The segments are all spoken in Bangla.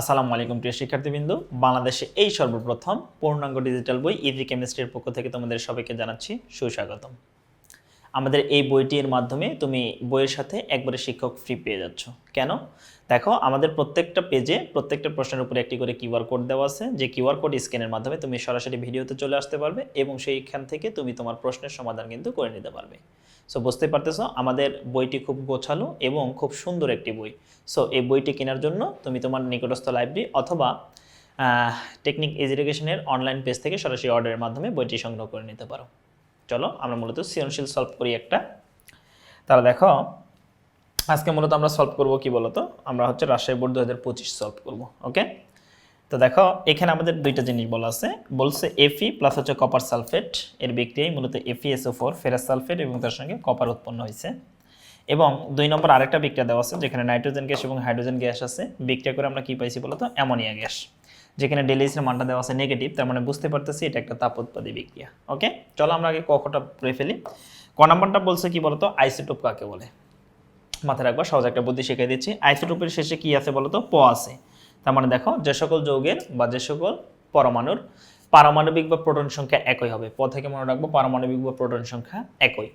আসসালামু আলাইকুম প্রিয় শিক্ষার্থীবৃন্দ, বাংলাদেশে এই সর্বপ্রথম পূর্ণাঙ্গ ডিজিটাল বই ইজি কেমিস্ট্রির পক্ষ থেকে তোমাদের সবাইকে জানাচ্ছি সুস্বাগতম। আমাদের এই বইটির মাধ্যমে তুমি বইয়ের সাথে একবারে শিক্ষক ফ্রি পেয়ে যাচ্ছ। কেন? দেখো, আমাদের প্রত্যেকটা পেজে প্রত্যেকটা প্রশ্নের উপরে একটি করে কিউআর কোড দেওয়া আছে। যে কিউআর কোড স্ক্যানের মাধ্যমে তুমি সরাসরি ভিডিওতে চলে আসতে পারবে এবং সেইখান থেকে তুমি তোমার প্রশ্নের সমাধান কিন্তু করে নিতে পারবে। সো বুঝতে পারতেছো, আমাদের বইটি খুব গোছালো এবং খুব সুন্দর একটি বই। সো এই বইটি কেনার জন্য তুমি তোমার নিকটস্থ লাইব্রেরি অথবা টেকনিক এডুকেশনের অনলাইন পেজ থেকে সরাসরি অর্ডারের মাধ্যমে বইটি সংগ্রহ করে নিতে পারো। চলো, আমরা মূলত সৃজনশীল সলভ করি একটা। তাহলে দেখো, আজকে মূলত আমরা সলভ করব কি বলতো? আমরা হচ্ছে রাজশাহী বোর্ড দু হাজার পঁচিশ সলভ করব ওকে তো দেখো, এখানে আমাদের দুইটা জিনিস বলা আছে। বলছে এফি প্লাস হচ্ছে কপার সালফেট এর বিক্রিয়ায় মূলত এফিএসও ফোর ফেরাস সালফেট এবং তার সঙ্গে কপার উৎপন্ন হয়েছে। এবং দুই নম্বর আরেকটা বিক্রিয়া দেওয়া আছে, যেখানে নাইট্রোজেন গ্যাস এবং হাইড্রোজেন গ্যাস আছে। বিক্রিয়া করে আমরা কি পাইছি বলতো? অ্যামোনিয়া গ্যাস যেখানে ডেলিসের মানটা দেওয়া আছে নেগেটিভ তার মানে বুঝতে পারতেছি এটা একটা তাপ উৎপাদী বিক্রিয়া। ওকে চলো আমরা আগে কখটা পড়ে ফেলি। ক নাম্বারটা বলছে কি বলতো? আইসোটোপ কাকে বলে? মাথায় রাখবা, সহজ একটা বুদ্ধি শিখিয়ে দিচ্ছি। আইসোটোপের শেষে কি আছে বলতো? প আছে। তার মানে দেখো, যে সকল যৌগের বা যে সকল পরমাণুর পারমাণবিক বা প্রোটন সংখ্যা একই হবে। প থেকে মনে রাখব, পারমাণবিক বা প্রোটন সংখ্যা একই।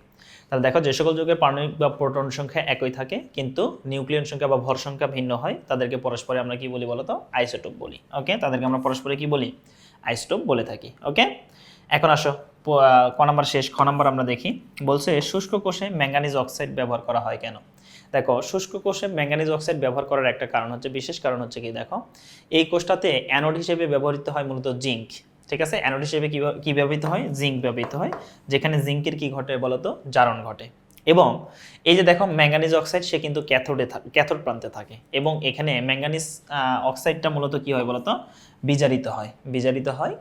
তাহলে দেখো, যে সকল যুগের পারমাণবিক বা প্রোটন সংখ্যা একই থাকে, কিন্তু নিউক্লিয়ন সংখ্যা বা ভর সংখ্যা ভিন্ন হয়। তাদেরকে পরস্পরে আমরা কি বলি বলতো? আইসোটোপ বলি, ওকে? তাদেরকে আমরা পরস্পরে কি বলি? আইসোটোপ বলে থাকি, ওকে? এখন আসো ক নাম্বার শেষ, খ নাম্বার আমরা দেখি। বলছে, শুষ্ক কোষে ম্যাঙ্গানিজ অক্সাইড ব্যবহার করা হয় কেন? দেখো, শুষ্ক কোষে ম্যাঙ্গানিজ অক্সাইড ব্যবহার করার একটা কারণ হচ্ছে, বিশেষ কারণ হচ্ছে কি, দেখো, এই কোষটাতে অ্যানোড হিসেবে ব্যবহৃত হয় মূলত জিঙ্ক, ঠিক আছে? অ্যানোড হিসেবে কি ব্যবহৃত হয়? জিঙ্ক ব্যবহৃত হয়, যেখানে জিঙ্কের কি ঘটে বলতো? জারণ ঘটে। এবং এই যে দেখো ম্যাঙ্গানিজ অক্সাইড, সে কিন্তু ক্যাথোডে থাকে ক্যাথোড প্রান্তে থাকে। এবং এখানে ম্যাঙ্গানিজ অক্সাইডটা মূলত কি হয় বলতো? বিজারিত হয় বিজারিত হয়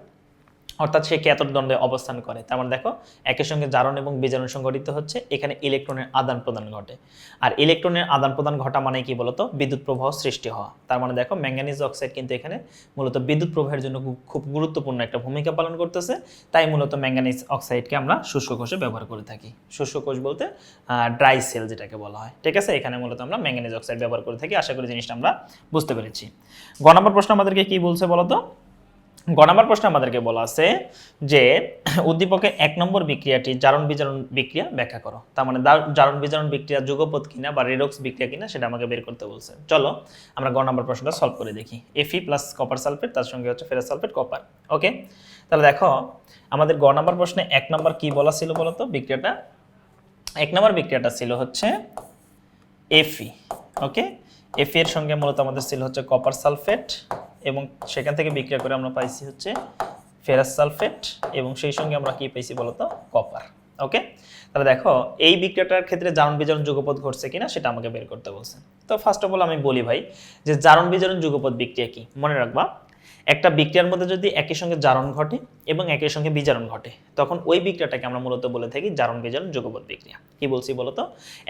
অর্থাৎ সে ক্যাথোড দণ্ডে অবস্থান করে। তার মানে দেখো একই সঙ্গে জারণ এবং বিজারণ সংঘটিত হচ্ছে, এখানে ইলেকট্রনের আদান প্রদান ঘটে। আর ইলেকট্রনের আদান প্রদান ঘটা মানে কি বলতো? বিদ্যুৎ প্রবাহ সৃষ্টি হওয়া। তার মানে দেখো ম্যাঙ্গানিজ অক্সাইড কিন্তু এখানে মূলত বিদ্যুৎ প্রবাহের জন্য খুব- খুব গুরুত্বপূর্ণ একটা ভূমিকা পালন করতেছে। তাই মূলত ম্যাঙ্গানিজ অক্সাইডকে আমরা শুষ্ক কোষে ব্যবহার করে থাকি। শুষ্ক কোষ বলতে ড্রাই সেল যেটাকে বলা হয়। ঠিক আছে? এখানে মূলত আমরা ম্যাঙ্গানিজ অক্সাইড ব্যবহার করে থাকি। আশা করি জিনিসটা আমরা বুঝতে পেরেছি। গ নম্বর প্রশ্ন আমাদেরকে কি বলছে বলতো? গ নম্বর প্রশ্ন আমাদেরকে বলা আছে যে, উদ্দীপকের এক নম্বর বিক্রিয়াটি জারণ বিজারণ বিক্রিয়া ব্যাখ্যা করো। তার মানে জারণ বিজারণ বিক্রিয়া যুগপথ কিনা বা রেডক্স বিক্রিয়া কিনা সেটা আমাকে বের করতে বলছে। চলো, আমরা গ নম্বর প্রশ্নটা সলভ করে দেখি। এফি প্লাস কপার সালফেট তার সঙ্গে হচ্ছে ফেরাস সালফেট কপার ওকে তাহলে দেখো, আমাদের গ নম্বর প্রশ্নে এক নম্বর কি বলা ছিল বলতো বিক্রিয়াটা? এক নম্বর বিক্রিয়াটা ছিল হচ্ছে এফি ওকে এফি এর সঙ্গে মূলত আমাদের ছিল হচ্ছে কপার সালফেট এবং সেখান থেকে বিক্রিয়া করে আমরা পাইছি হচ্ছে ফেরাস সালফেট এবং সেই সঙ্গে আমরা কি পাইছি বলতো? কপার। ওকে? তাহলে দেখো, এই বিক্রিয়াটার ক্ষেত্রে জারণ বিজারণ যুগপথ ঘটছে কিনা সেটা আমাকে বের করতে বলছে। তো ফার্স্ট অফ অল আমি বলি ভাই, যে জারণ বিজারণ যুগপথ বিক্রিয়া কি? মনে রাখবা একটা বিক্রিয়ার মধ্যে যদি একই সঙ্গে জারণ ঘটে এবং একই সঙ্গে বিজারণ ঘটে, তখন ওই বিক্রিয়াটাকে আমরা মূলত বলে থাকি জারণ, বিজারণ যুগপথ বিক্রিয়া। কি বলছি বলতো?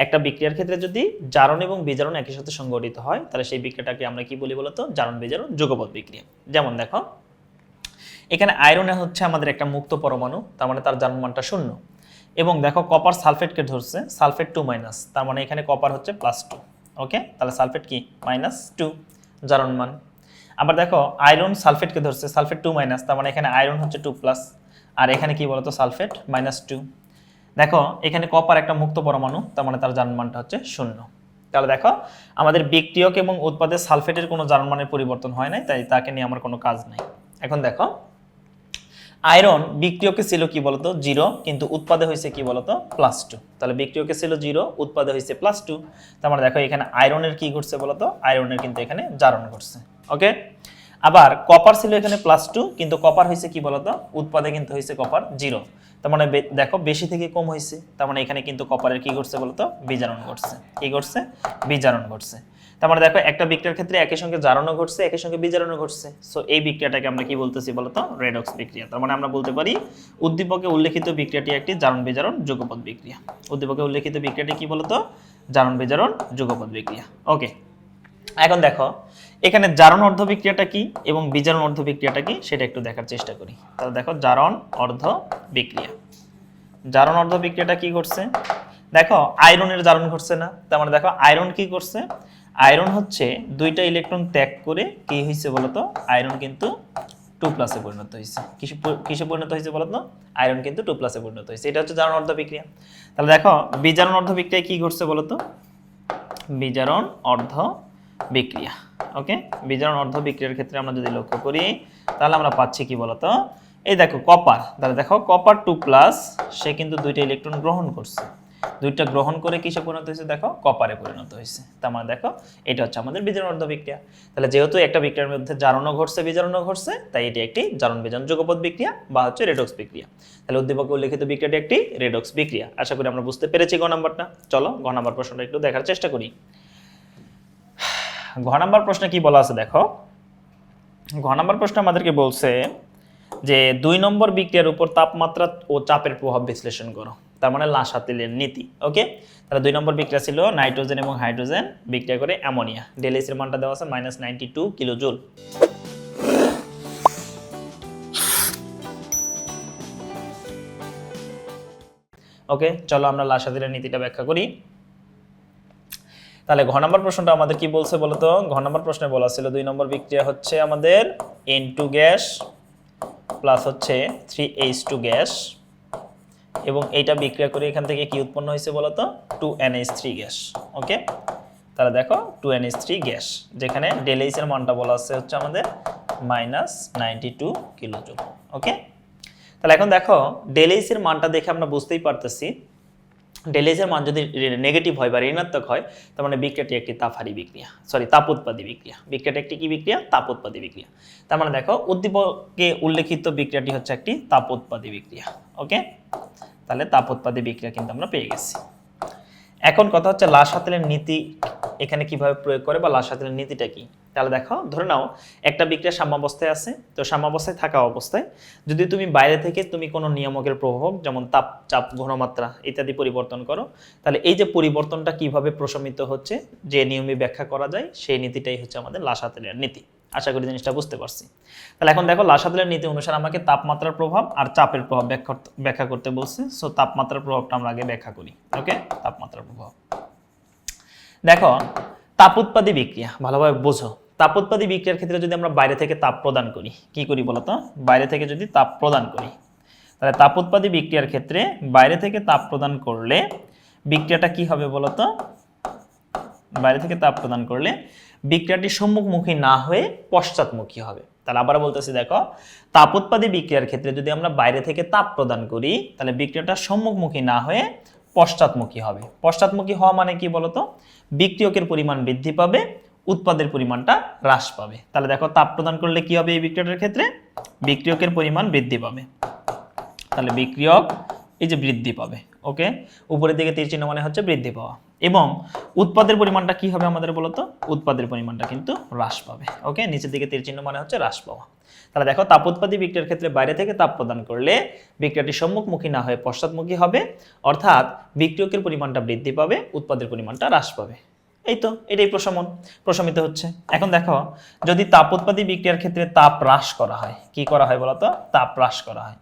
একটা বিক্রিয়ার ক্ষেত্রে যদি জারণ এবং বিজারণ একই সাথে সংগঠিত হয়, তাহলে সেই বিক্রিয়াটাকে আমরা কি বলি বলতো? জারণ, বিজারণ যুগপথ বিক্রিয়া। যেমন দেখো, এখানে আয়রনে হচ্ছে আমাদের একটা মুক্ত পরমাণু, তার মানে তার জারণ মানটা শূন্য। এবং দেখো কপার সালফেটকে ধরছে সালফেট টু মাইনাস তার মানে এখানে কপার হচ্ছে প্লাস টু ওকে তাহলে সালফেট কি? মাইনাস টু জারণ মান। আবার দেখো আয়রন সালফেটকে ধরছে সালফেট টু মাইনাস তার মানে এখানে আয়রন হচ্ছে টু প্লাস আর এখানে কি বলতো সালফেট মাইনাস টু দেখো, এখানে কপার একটা মুক্ত পরমাণু, তার মানে তার জারণমানটা হচ্ছে শূন্য। তাহলে দেখো, আমাদের বিক্রিয়ক এবং উৎপাদে সালফেটের কোনো জারণমানের পরিবর্তন হয় নাই, তাই তাকে নিয়ে আমার কোনো কাজ নাই। এখন দেখো আয়রন বিক্রিয়কে ছিল কি বলতো জিরো কিন্তু উৎপাদে হয়েছে কি বলতো প্লাস টু তাহলে বিক্রিয়কে ছিল জিরো উৎপাদে হয়েছে প্লাস টু তার মানে দেখো, এখানে আয়রনের কি ঘটছে বলতো আয়রনের কিন্তু এখানে জারণ ঘটছে। ওকে আবার কপার ছিল এখানে প্লাস টু কিন্তু কপার হয়েছে কি বলতো? উৎপাদে কিন্তু হয়েছে কপার জিরো তার মানে দেখো, বেশি থেকে কম হয়েছে। তার মানে এখানে কিন্তু কপারের কি ঘটছে বলতো? বিজারণ ঘটছে। কি ঘটছে? বিজারণ ঘটছে। তার মানে দেখো, একটা বিক্রিয়ার ক্ষেত্রে একই সঙ্গে জারণও ঘটছে একই সঙ্গে বিজারণও ঘটছে। সো এই বিক্রিয়াটাকে আমরা কি বলতেছি বলতো? রেডক্স বিক্রিয়া। তার মানে আমরা বলতে পারি, উদ্দীপকে উল্লেখিত বিক্রিয়াটি একটি জারণ বিজারণ যুগপৎ বিক্রিয়া। উদ্দীপকে উল্লেখিত বিক্রিয়াটি কি বলতো? জারণ বিজারণ যুগপৎ বিক্রিয়া। ওকে এখন দেখো এখানে জারণ অর্ধ বিক্রিয়াটা কি এবং বিজারণ অর্ধ বিক্রিয়াটা কি সেটা একটু দেখার চেষ্টা করি। তাহলে দেখো, জারণ অর্ধ বিক্রিয়া। জারণ অর্ধ বিক্রিয়াটা কি করছে দেখো, আয়রনের জারণ ঘটছে না। তার মানে দেখো, আয়রন কি করছে? আয়রন হচ্ছে দুইটা ইলেকট্রন ত্যাগ করে কি হয়েছে বলতো? আয়রন কিন্তু টু প্লাসে পরিণত হয়েছে। কিসে কিসে পরিণত হয়েছে বলতো? আয়রন কিন্তু টু প্লাসে পরিণত হয়েছে। এটা হচ্ছে জারণ অর্ধ বিক্রিয়া। তাহলে দেখো, বিজারণ অর্ধ বিক্রিয়া কি ঘটছে বলতো? বিজারণ অর্ধ বিক্রিয়া, ওকে? বিজারণ অর্ধ বিক্রিয়ার ক্ষেত্রে আমরা যদি লক্ষ্য করি, তাহলে আমরা পাচ্ছি কি বলতো? এই দেখো কপার তাহলে দেখো কপার টু প্লাস সে কিন্তু দুইটা ইলেকট্রন গ্রহণ করছে। দুইটা গ্রহণ করে কিসে পরিণত হয়েছে? দেখো কপারে পরিণত হয়েছে। তার মানে দেখো, এটা হচ্ছে আমাদের বিজারণ অর্ধ বিক্রিয়া। তাহলে যেহেতু একটা বিক্রিয়ার মধ্যে জারণও ঘটছে, বিজারণও ঘটছে, তাই এটি একটি জারণ বিজারণ যুগপৎ বিক্রিয়া বা হচ্ছে রেডক্স বিক্রিয়া। তাহলে উদ্দীপকে উল্লেখিত বিক্রিয়াটি একটি রেডক্স বিক্রিয়া। আশা করি আমরা বুঝতে পেরেছি গ নাম্বারটা। চলো, গ নাম্বার প্রশ্নটা একটু দেখার চেষ্টা করি। ঘ নাম্বার প্রশ্নে কি বলা আছে দেখো? ঘ নাম্বার প্রশ্ন আমাদেরকে বলছে যে দুই নম্বর বিক্রিয়ার উপর তাপমাত্রা ও চাপের প্রভাব বিশ্লেষণ করো। তার মানে লাসাতিলের নীতি, ওকে? তাহলে দুই নম্বর বিক্রিয়া ছিল নাইট্রোজেন এবং হাইড্রোজেন বিক্রিয়া করে অ্যামোনিয়া। ডেলিসের মানটা দেওয়া আছে minus ninety two kilo joule okay, চলো আমরা লাসাতিলের নীতিটা ব্যাখ্যা করি। তাহলে ঘ নম্বর প্রশ্নটা আমাদের কি বলছে বলতো ঘ নম্বর প্রশ্নে বলা ছিল দুই নম্বর বিক্রিয়া হচ্ছে আমাদের এন টু গ্যাস প্লাস হচ্ছে থ্রি এইচ টু গ্যাস এবং এইটা বিক্রিয়া করে এখান থেকে কি উৎপন্ন হয়েছে বলতো two NH three gas okay তাহলে দেখো টু এনএইচ থ্রি গ্যাস যেখানে ডেলএইচ এর মানটা বলা আছে হচ্ছে আমাদের minus ninety two kilojoule okay তাহলে এখন দেখো ডেলএইচ এর মানটা দেখে আমরা বুঝতেই পারতেছি ডেলেজের মান যদি নেগেটিভ হয় বা ঋণাত্মক হয়, তার মানে বিক্রিয়াটি একটি তাপহারী বিক্রিয়া। সরি তাপ উৎপাদী বিক্রিয়া। বিক্রিয়াটি একটি কি বিক্রিয়া? তাপ উৎপাদী বিক্রিয়া। তার মানে দেখো, উদ্দীপকে উল্লেখিত বিক্রিয়াটি হচ্ছে একটি তাপ উৎপাদী বিক্রিয়া। ওকে তাহলে তাপ উৎপাদী বিক্রিয়া কিন্তু আমরা পেয়ে গেছি। এখন কথা হচ্ছে লাসাতেলের নীতি, এখানে কীভাবে প্রয়োগ করে বা লাসাতেলের নীতিটা কি? তাহলে দেখো, ধরে নাও, একটা বিক্রিয়া সাম্যাবস্থায় আছে। তো সাম্যাবস্থায় থাকা অবস্থায় যদি তুমি বাইরে থেকে তুমি কোনো নিয়ামকের প্রভাব যেমন তাপ, চাপ, ঘনমাত্রা ইত্যাদি পরিবর্তন করো, তাহলে এই যে পরিবর্তনটা কীভাবে প্রশমিত হচ্ছে, যে নিয়মে ব্যাখ্যা করা যায়, সেই নীতিটাই হচ্ছে আমাদের লাসাতেলের নীতি। আশা করি জিনিসটা বুঝতে পারছি। তাহলে এখন দেখো, লাসাতেলের নীতি অনুসারে আমাকে তাপমাত্রার প্রভাব আর চাপের প্রভাব ব্যাখ্যা ব্যাখ্যা করতে বলছে। সো তাপমাত্রার প্রভাবটা আমরা আগে ব্যাখ্যা করি। ওকে তাপমাত্রার প্রভাব। দেখো, তাপ উৎপাদী বিক্রিয়া, ভালোভাবে বোঝো। তাপ উৎপাদী বিক্রিয়ার ক্ষেত্রে যদি আমরা বাইরে থেকে তাপ প্রদান করি, কি করি বলতো? বাইরে থেকে যদি তাপ প্রদান করি, তাহলে তাপ উৎপাদী বিক্রিয়ার ক্ষেত্রে বাইরে থেকে তাপ প্রদান করলে বিক্রিয়াটা কি হবে বলতো? বাইরে থেকে তাপ প্রদান করলে বিক্রিয়াটি সম্মুখমুখী না হয়ে পশ্চাৎমুখী হবে। তাহলে আবার বলতেছি, দেখো তাপ উৎপাদী বিক্রিয়ার ক্ষেত্রে যদি আমরা বাইরে থেকে তাপ প্রদান করি, তাহলে বিক্রিয়াটা সম্মুখমুখী না হয়ে পশ্চাৎমুখী হবে। পশ্চাৎমুখী হওয়া মানে কি বলতো? বিক্রিয়কের পরিমাণ বৃদ্ধি পাবে উৎপাদের পরিমাণটা হ্রাস পাবে। তাহলে দেখো, তাপ প্রদান করলে কি হবে এই বিক্রিয়াটার ক্ষেত্রে? বিক্রিয়কের পরিমাণ বৃদ্ধি পাবে। তাহলে বিক্রিয়ক এই যে বৃদ্ধি পাবে, ওকে? উপরের দিকে তীর চিহ্ন মানে হচ্ছে বৃদ্ধি পাওয়া। এবং উৎপাদের পরিমাণটা কি হবে আমাদের বলতো? উৎপাদের পরিমাণটা কিন্তু হ্রাস পাবে, ওকে? নিচের দিকে তীর চিহ্ন মানে হচ্ছে হ্রাস পাওয়া। তাহলে দেখো, তাপ উৎপাদী বিক্রিয়ার ক্ষেত্রে বাইরে থেকে তাপ প্রদান করলে বিক্রিয়াটি সম্মুখমুখী না হয়ে পশ্চাৎমুখী হবে। অর্থাৎ বিক্রিয়কের পরিমাণটা বৃদ্ধি পাবে, উৎপাদের পরিমাণটা হ্রাস পাবে। এই তো এটাই প্রশমন, প্রশমিত হচ্ছে। এখন দেখো, যদি তাপ উৎপাদী বিক্রিয়ার ক্ষেত্রে তাপ হ্রাস করা হয়, কি করা হয় বলতো? তাপ হ্রাস করা হয়।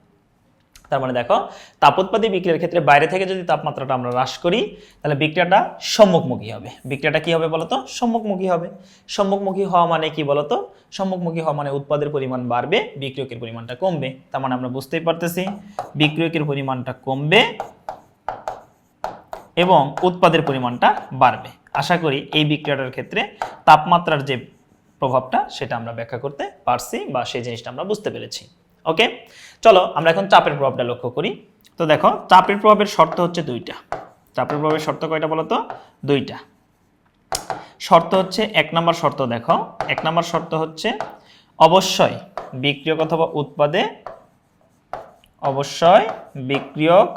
তার মানে দেখো, তাপোৎপাদী বিক্রিয়ার ক্ষেত্রে বাইরে থেকে যদি তাপমাত্রাটা আমরা হ্রাস করি, তাহলে বিক্রিয়াটা সম্মুখমুখী হবে। বিক্রিয়াটা কি হবে বলতো? সম্মুখমুখী হবে। সম্মুখমুখী হওয়া মানে কি বলতো? সম্মুখমুখী হওয়া মানে উৎপাদের পরিমাণ বাড়বে, বিক্রিয়কের পরিমাণটা কমবে। তার মানে আমরা বুঝতেই পারতেছি, বিক্রিয়কের পরিমাণটা কমবে এবং উৎপাদের পরিমাণটা বাড়বে। আশা করি এই বিক্রিয়াটার ক্ষেত্রে তাপমাত্রার যে প্রভাবটা সেটা আমরা ব্যাখ্যা করতে পারছি বা সেই জিনিসটা আমরা বুঝতে পেরেছি। ওকে? চলো আমরা এখন চাপের প্রভাবটা লক্ষ্য করি। তো দেখো, চাপের প্রভাবের শর্ত হচ্ছে দুইটা। চাপের প্রভাবের শর্ত কয়টা বলো তো? দুইটা। শর্ত হচ্ছে এক নম্বর শর্ত দেখো। এক নম্বর শর্ত হচ্ছে অবশ্যই বিক্রিয়ক অথবা উৎপাদে অবশ্যই বিক্রিয়ক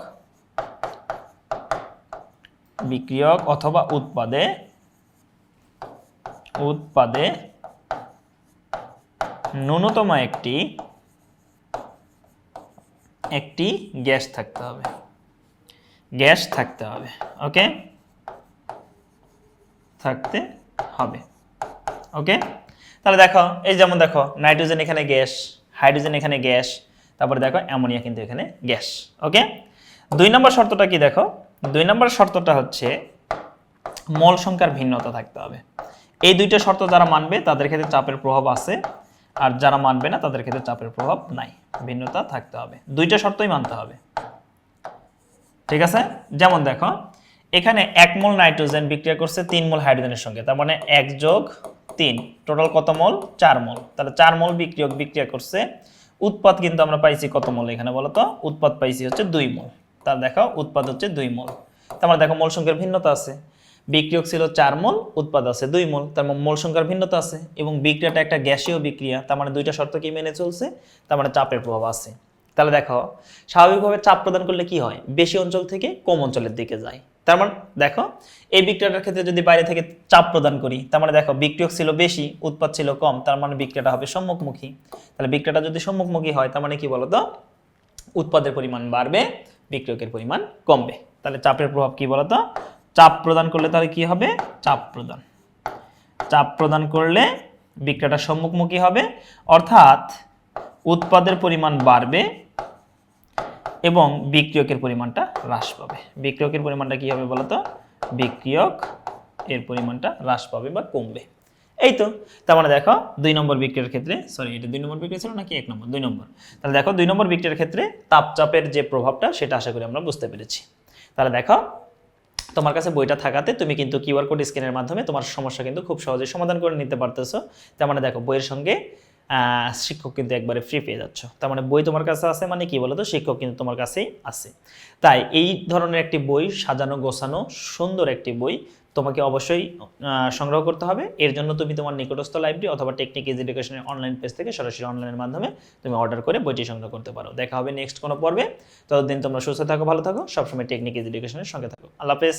বিক্রিয়ক অথবা উৎপাদে উৎপাদে ন্যূনতম একটি একটি গ্যাস থাকতে হবে। গ্যাস থাকতে হবে, ওকে? থাকতে হবে, ওকে? তাহলে দেখো, এই যেমন দেখো, নাইট্রোজেন এখানে গ্যাস, হাইড্রোজেন এখানে গ্যাস, তারপরে দেখো অ্যামোনিয়া কিন্তু এখানে গ্যাস, ওকে? দুই নম্বর শর্তটা কি দেখো? দুই নম্বর শর্তটা হচ্ছে মল সংখ্যার ভিন্নতা থাকতে হবে। এই দুইটা শর্ত যারা মানবে, তাদের ক্ষেত্রে চাপের প্রভাব আছে। আর যারা মানবে না, তাদের ক্ষেত্রে চাপের প্রভাব নাই। ভিন্নতা থাকতে হবে। দুইটা শর্তই মানতে হবে। ঠিক আছে? যেমন দেখো, এখানে এক মোল নাইট্রোজেন বিক্রিয়া করছে তিন মোল হাইড্রোজেনের সঙ্গে। তার মানে এক যোগ তিন। টোটাল কত মোল? চার মোল। তাহলে চার মোল বিক্রিয়ক বিক্রিয়া করছে। উৎপাদ কিন্তু আমরা পাইছি কত মোল এখানে বলতো? উৎপাদ পাইছি হচ্ছে দুই মোল। তাহলে দেখো উৎপাদ হচ্ছে দুই মোল। তার মানে দেখো মোল সংখ্যার ভিন্নতা আছে। বিক্রিয়ক ছিল চার মোল, উৎপাদ আছে দুই মোল। তার মানে মোল সংখ্যার ভিন্নতা আছে এবং বিক্রিয়াটা একটা গ্যাসীয় বিক্রিয়া। তার মানে দুইটা শর্ত কি মেনে চলছে? তার মানে চাপের প্রভাব আছে। তাহলে দেখো, স্বাভাবিকভাবে চাপ প্রদান করলে কি হয়? বেশি অঞ্চল থেকে কম অঞ্চলের দিকে যায়। তার মানে দেখো, এই বিক্রিয়াটার ক্ষেত্রে যদি বাইরে থেকে চাপ প্রদান করি, তার মানে দেখো বিক্রিয়ক ছিল বেশি, উৎপাদ ছিল কম, তার মানে বিক্রিয়াটা হবে সম্মুখমুখী। তাহলে বিক্রিয়াটা যদি সম্মুখমুখী হয়, তার মানে কি বলতো? উৎপাদের পরিমাণ বাড়বে বিক্রিয়কের পরিমাণ কমবে। তাহলে চাপের প্রভাব কি বলতো? চাপ প্রদান করলে তাহলে কি হবে? চাপ প্রদান। চাপ প্রদান করলে বিক্রিয়াটা সম্মুখমুখী হবে, অর্থাৎ উৎপাদের পরিমাণ বাড়বে এবং বিক্রিয়কের পরিমাণটা হ্রাস পাবে। বিক্রিয়কের পরিমাণটা কি হবে বলতো? বিক্রিয়ক এর পরিমাণটা হ্রাস পাবে বা কমবে। এই তো তার মানে দেখো দুই নম্বর বিক্রিয়ার ক্ষেত্রে সরি এটা দুই নম্বর বিক্রিয়া ছিল নাকি এক নম্বর? দুই নম্বর। তাহলে দেখো দুই নম্বর বিক্রিয়ার ক্ষেত্রে তাপচাপের যে প্রভাবটা, সেটা আশা করি আমরা বুঝতে পেরেছি। তাহলে দেখো, তোমার কাছে বইটা থাকাতে তুমি কিন্তু কিউআর কোড স্ক্যানের মাধ্যমে তোমার সমস্যা কিন্তু খুব সহজে সমাধান করে নিতে পারতেছো। তার মানে দেখো, বইয়ের সঙ্গে শিক্ষক কিন্তু একবারে ফ্রি পেয়ে যাচ্ছ। তার মানে বই তোমার কাছে আছে মানে কি বলতো? শিক্ষক কিন্তু তোমার কাছেই আছে। তাই এই ধরনের একটি বই, সাজানো গোছানো সুন্দর একটি বই তোমাকে অবশ্যই সংগ্রহ করতে হবে। এর জন্য তুমি তোমার নিকটস্থ লাইব্রেরি অথবা টেকনিক ইজ এডুকেশনের অনলাইন পেজ থেকে সরাসরি অনলাইনের মাধ্যমে তুমি অর্ডার করে বইটি সংগ্রহ করতে পারো। দেখা হবে নেক্সট কোনো পর্বে। ততদিন তোমরা সুস্থ থাকো, ভালো থাকো। সবসময় টেকনিক ইজ এডুকেশনের সঙ্গে থাকো। আল্লাহ হাফেজ।